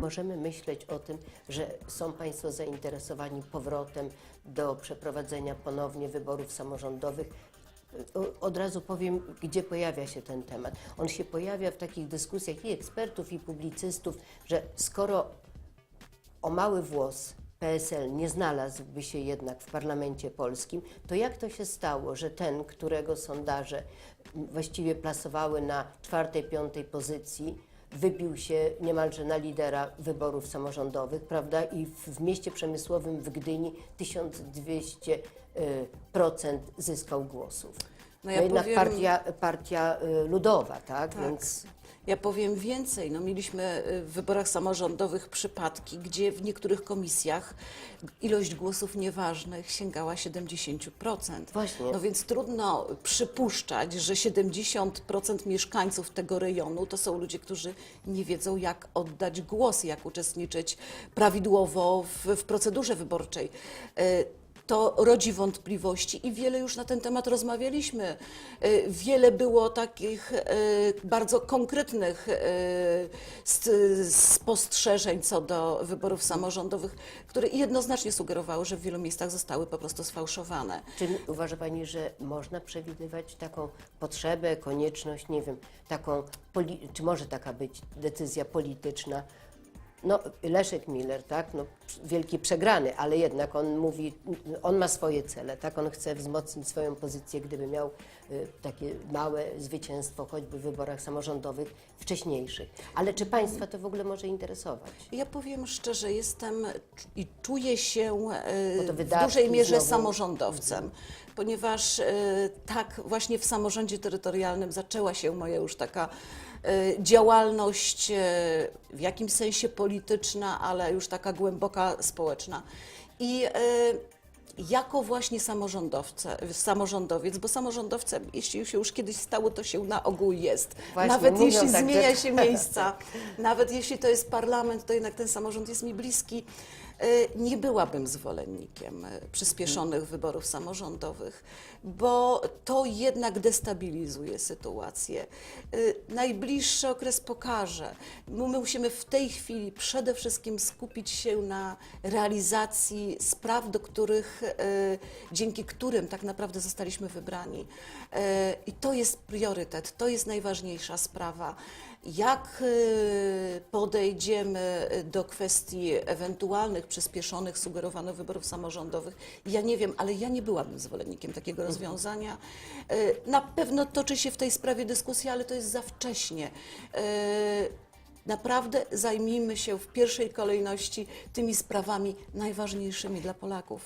możemy myśleć o tym, że są Państwo zainteresowani powrotem do przeprowadzenia ponownie wyborów samorządowych. O- Od razu powiem, gdzie pojawia się ten temat. On się pojawia w takich dyskusjach i ekspertów, i publicystów, że skoro o mały włos PSL nie znalazłby się jednak w parlamencie polskim, to jak to się stało, że ten, którego sondaże właściwie plasowały na czwartej, piątej pozycji, wybił się niemalże na lidera wyborów samorządowych, prawda? I w, w mieście przemysłowym w Gdyni 1200% y, procent zyskał głosów. No No ja jednak powiem- partia, partia y, ludowa, tak? Tak. Więc Ja powiem więcej. No, mieliśmy y, w wyborach samorządowych przypadki, gdzie w niektórych komisjach ilość głosów nieważnych sięgała 70%. Właśnie. No więc trudno przypuszczać, że 70% mieszkańców tego rejonu to są ludzie, którzy nie wiedzą, jak oddać głos, jak uczestniczyć prawidłowo w, w procedurze wyborczej. To rodzi wątpliwości i wiele już na ten temat rozmawialiśmy. Y, Wiele było takich y, bardzo konkretnych y, st- spostrzeżeń co do wyborów samorządowych, które jednoznacznie sugerowały, że w wielu miejscach zostały po prostu sfałszowane. Czy uważa Pani, że można przewidywać taką potrzebę, konieczność, nie wiem, taką, czy może taka być decyzja polityczna? No, Leszek Miller, tak, no, wielki przegrany, ale jednak on mówi, on ma swoje cele, tak, on chce wzmocnić swoją pozycję, gdyby miał y, takie małe zwycięstwo, choćby w wyborach samorządowych wcześniejszych. Ale czy Państwa to w ogóle może interesować? Ja powiem szczerze, jestem i czuję się to w dużej mierze znowu- samorządowcem, ponieważ e, tak właśnie w samorządzie terytorialnym zaczęła się moja już taka e, działalność e, w jakimś sensie polityczna, ale już taka głęboka społeczna. I e, jako właśnie samorządowca, samorządowiec, bo samorządowcem, jeśli się już kiedyś stało, to się na ogół jest. Właśnie, Nawet jeśli tak, zmienia że- się miejsca, nawet jeśli to jest parlament, to jednak ten samorząd jest mi bliski. E, Nie byłabym zwolennikiem e, przyspieszonych wyborów samorządowych, bo to jednak destabilizuje sytuację. E, Najbliższy okres pokaże. My musimy w tej chwili przede wszystkim skupić się na realizacji spraw, do których, dzięki którym tak naprawdę zostaliśmy wybrani. I to jest priorytet, to jest najważniejsza sprawa. Jak y, podejdziemy do kwestii ewentualnych przyspieszonych, sugerowano wyborów samorządowych, ja nie wiem, ale ja nie byłabym zwolennikiem takiego rozwiązania. Y, Na pewno toczy się w tej sprawie dyskusja, ale to jest za wcześnie. Y, Naprawdę zajmijmy się w pierwszej kolejności tymi sprawami najważniejszymi dla Polaków.